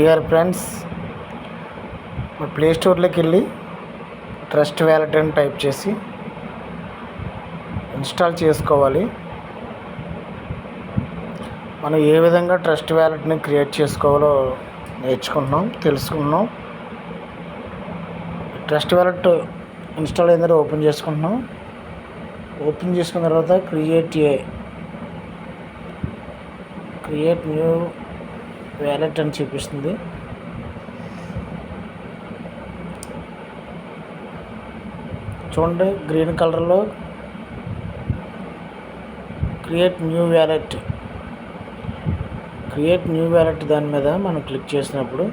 Dear friends play స్టోర్లోకి వెళ్ళి trust wallet అని టైప్ చేసి ఇన్స్టాల్ చేసుకోవాలి. మనం ఏ విధంగా ట్రస్ట్ వ్యాలెట్ని క్రియేట్ చేసుకోవాలో నేర్చుకుంటున్నాం తెలుసుకుంటున్నాం ట్రస్ట్ వ్యాలెట్ ఇన్స్టాల్ అయిన తర్వాత ఓపెన్ చేసుకుంటున్నాం. ఓపెన్ చేసుకున్న తర్వాత create a create new wallet అని చూపిస్తుంది. చూడండి గ్రీన్ కలర్లో create new wallet. Create new wallet దాని మీద మనం క్లిక్ చేసినప్పుడు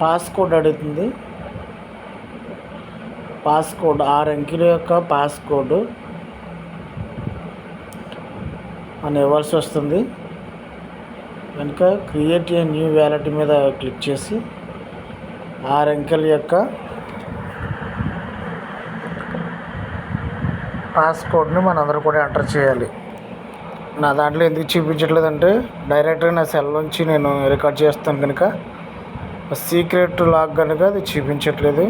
పాస్కోడ్ అడుగుతుంది. పాస్కోడ్ ఆరు అంకెల యొక్క పాస్కోడ్ మనం ఇవ్వాల్సి వస్తుంది. కనుక క్రియేట్ ఏ న్యూ వ్యాలెట్ మీద క్లిక్ చేసి ఆరు అంకెల యొక్క పాస్కోడ్ని మనందరూ కూడా ఎంటర్ చేయాలి. నా దాంట్లో ఎందుకు చూపించట్లేదంటే డైరెక్ట్గా నా సెల్ నుంచి నేను రికార్డ్ చేస్తాను కనుక. సీక్రెట్ లాగ్ కనుక అది చూపించట్లేదు.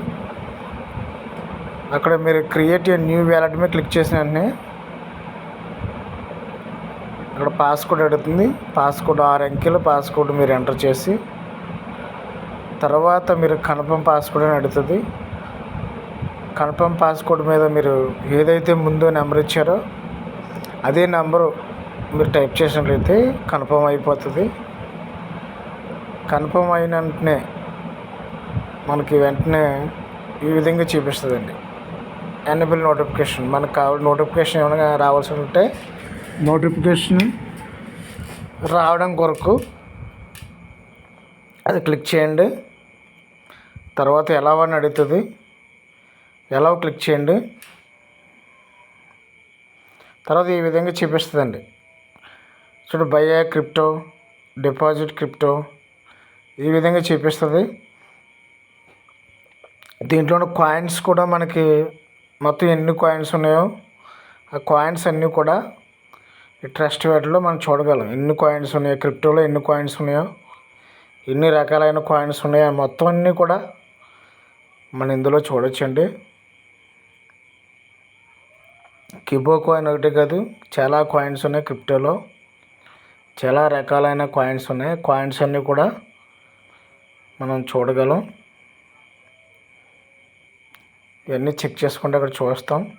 అక్కడ మీరు క్రియేట్ ఏ న్యూ వ్యాలెట్ మీద క్లిక్ చేసిన వెంటనే అక్కడ పాస్కోడ్ అడుగుతుంది. పాస్కోడ్ ఆరు అంకెలు. పాస్కోడ్ మీరు ఎంటర్ చేసి తర్వాత మీరు కన్ఫర్మ్ పాస్కోడ్ అని అడుగుతుంది. కన్ఫర్మ్ పాస్కోడ్ మీద మీరు ఏదైతే ముందు నెంబర్ ఇచ్చారో అదే నెంబరు మీరు టైప్ చేసినట్లయితే కన్ఫర్మ్ అయిపోతుంది. కన్ఫర్మ్ అయిన వెంటనే మనకి వెంటనే ఈ విధంగా చూపిస్తుందండి. Enable notification. మనకు కావాలి నోటిఫికేషన్ ఏమైనా రావాల్సి ఉంటే నోటిఫికేషన్ రావడం కొరకు అది క్లిక్ చేయండి. తర్వాత ఎలా అని అడుగుతుంది? ఎలా క్లిక్ చేయండి? తర్వాత ఈ విధంగా చూపిస్తుందండి. చూడు బై క్రిప్టో డిపాజిట్ క్రిప్టో ఈ విధంగా చూపిస్తుంది. దీంట్లో కాయిన్స్ కూడా మనకి మొత్తం ఎన్ని కాయిన్స్ ఉన్నాయో ఆ కాయిన్స్ అన్నీ కూడా ఈ ట్రస్ట్ వ్యాట్లో మనం చూడగలం. ఎన్ని కాయిన్స్ ఉన్నాయో క్రిప్టోలో ఎన్ని కాయిన్స్ ఉన్నాయో ఎన్ని రకాలైన కాయిన్స్ ఉన్నాయో మొత్తం అన్నీ కూడా మనం ఇందులో చూడొచ్చండి. కిబో కాయిన్ ఒకటే కాదు చాలా కాయిన్స్ ఉన్నాయి క్రిప్టోలో చాలా రకాలైన కాయిన్స్ ఉన్నాయి. కాయిన్స్ అన్నీ కూడా మనం చూడగలం. ఇవన్నీ చెక్ చేసుకుంటే అక్కడ చూస్తాం.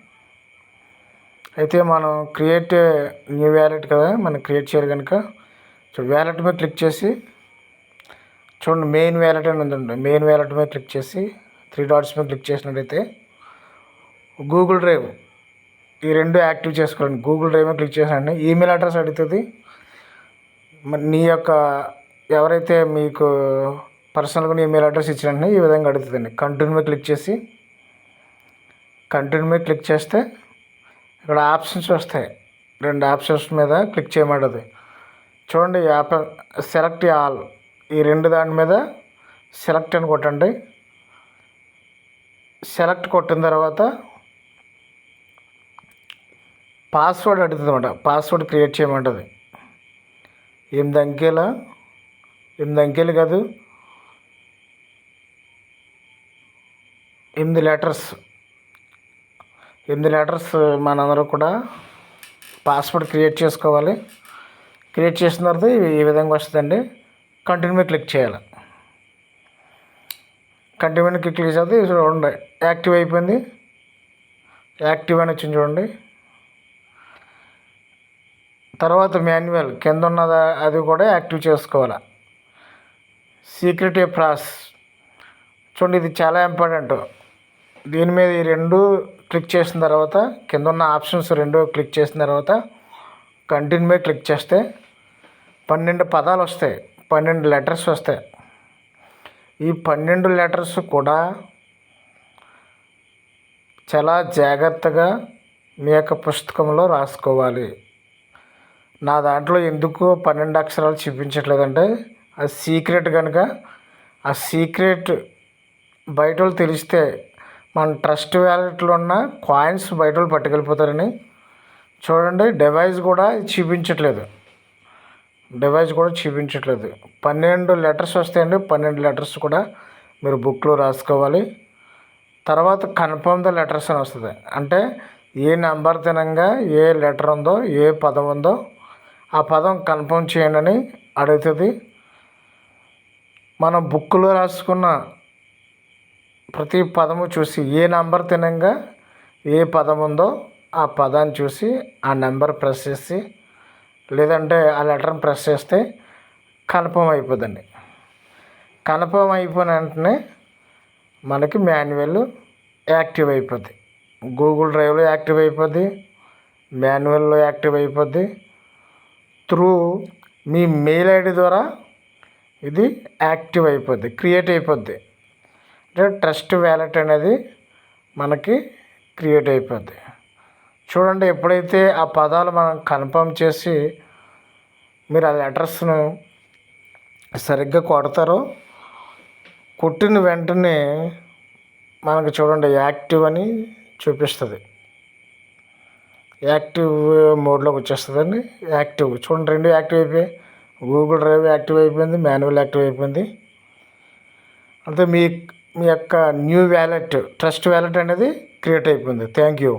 అయితే మనం క్రియేట్ న్యూ వ్యాలెట్ కదా మనం క్రియేట్ చేయాలి కనుక సో వ్యాలెట్ మీద క్లిక్ చేసి చూడండి మెయిన్ వ్యాలెట్ అని ఉందండి. మెయిన్ వ్యాలెట్ మీద క్లిక్ చేసి త్రీ డాట్స్ మీద క్లిక్ చేసినట్టయితే గూగుల్ డ్రైవ్ ఈ రెండు యాక్టివ్ చేసుకోండి గూగుల్ డ్రైవ్ మీద క్లిక్ చేసినండి ఈమెయిల్ అడ్రస్ అడుగుతుంది. మరి నీ యొక్క ఎవరైతే మీకు పర్సనల్గా ఈమెయిల్ అడ్రస్ ఇచ్చినంటే ఈ విధంగా అడుగుతుందండి. కంటిన్యూ మీద క్లిక్ చేసి కంటిన్యూ మీద క్లిక్ చేస్తే ఇక్కడ ఆప్షన్స్ వస్తాయి. రెండు ఆప్షన్స్ మీద క్లిక్ చేయమంటుంది. చూడండి యాప్ సెలెక్ట్ ఆల్. ఈ రెండు దాని మీద సెలెక్ట్ అని కొట్టండి. సెలెక్ట్ కొట్టిన తర్వాత పాస్వర్డ్ అడుగుతుంది అనమాట పాస్వర్డ్ క్రియేట్ చేయమంటుంది. ఎనిమిది అంకెల ఎనిమిది అంకెలు కాదు. ఎనిమిది లెటర్స్. ఎనిమిది లెటర్స్ uh, మనందరూ కూడా పాస్వర్డ్ క్రియేట్ చేసుకోవాలి. క్రియేట్ చేసిన తర్వాత ఈ విధంగా వస్తుందండి. కంటిన్యూ క్లిక్ చేయాలి. కంటిన్యూ క్లిక్ చేసేది చూడండి యాక్టివ్ అయిపోయింది. యాక్టివ్ అని వచ్చింది చూడండి. తర్వాత మాన్యువల్ కింద ఉన్నది అది కూడా యాక్టివ్ చేసుకోవాలి. సీక్రెట్ ఏ ప్రాస్ చూడండి ఇది చాలా ఇంపార్టెంట్ దీని మీద ఈ రెండు క్లిక్ చేసిన తర్వాత కింద ఉన్న ఆప్షన్స్ రెండో క్లిక్ చేసిన తర్వాత కంటిన్యూ మీద క్లిక్ చేస్తే పన్నెండు పదాలు వస్తాయి పన్నెండు లెటర్స్ వస్తాయి. ఈ పన్నెండు లెటర్స్ కూడా చాలా జాగ్రత్తగా మీ యొక్క పుస్తకంలో రాసుకోవాలి. నా దాంట్లో ఎందుకు పన్నెండు అక్షరాలు చూపించట్లేదంటే అది సీక్రెట్ కనుక ఆ సీక్రెట్ బయట వాళ్ళు తెలిస్తే మన ట్రస్ట్ వ్యాలెట్లో ఉన్న కాయిన్స్ బయట వాళ్ళు పట్టుకెళ్ళిపోతారని. చూడండి డివైస్ కూడా చూపించట్లేదు. డివైస్ కూడా చూపించట్లేదు. పన్నెండు లెటర్స్ వస్తాయండి. పన్నెండు లెటర్స్ కూడా మీరు బుక్లో రాసుకోవాలి. తర్వాత కన్ఫర్మ్ ద లెటర్స్ అని వస్తుంది. అంటే ఏ నెంబర్ తినంగా ఏ లెటర్ ఉందో ఏ పదం ఉందో ఆ పదం కన్ఫర్మ్ చేయండి అని అడుగుతుంది. మనం బుక్లో రాసుకున్న ప్రతి పదము చూసి ఏ నెంబర్ తినంగా ఏ పదం ఉందో ఆ పదాన్ని చూసి ఆ నెంబర్ ప్రెస్ చేసి లేదంటే ఆ లెటర్ని ప్రెస్ చేస్తే కన్ఫర్మ్ అయిపోద్దండి కన్ఫర్మ్ అయిపోయిన వెంటనే మనకి మాన్యువల్ యాక్టివ్ అయిపోద్ది. గూగుల్ డ్రైవ్లో యాక్టివ్ అయిపోద్ది మాన్యువల్లో యాక్టివ్ అయిపోద్ది. త్రూ మీ మెయిల్ ఐడి ద్వారా ఇది యాక్టివ్ అయిపోద్ది క్రియేట్ అయిపోద్ది. ట్రస్ట్ వ్యాలెట్ అనేది మనకి క్రియేట్ అయిపోద్ది. చూడండి ఎప్పుడైతే ఆ పదాలు మనం కన్ఫర్మ్ చేసి మీరు ఆ లెటర్స్ను సరిగ్గా కొడతారో కొట్టిన వెంటనే మనకు చూడండి యాక్టివ్ అని చూపిస్తుంది. యాక్టివ్ మోడ్లోకి వచ్చేస్తుందండి. యాక్టివ్ చూడండి రెండు యాక్టివ్ అయిపోయాయి. గూగుల్ డ్రైవ్ యాక్టివ్ అయిపోయింది మాన్యువల్ యాక్టివ్ అయిపోయింది. అంటే మీ మీ యొక్క న్యూ వ్యాలెట్ ట్రస్ట్ వ్యాలెట్ అనేది క్రియేట్ అయిపోయింది. Thank you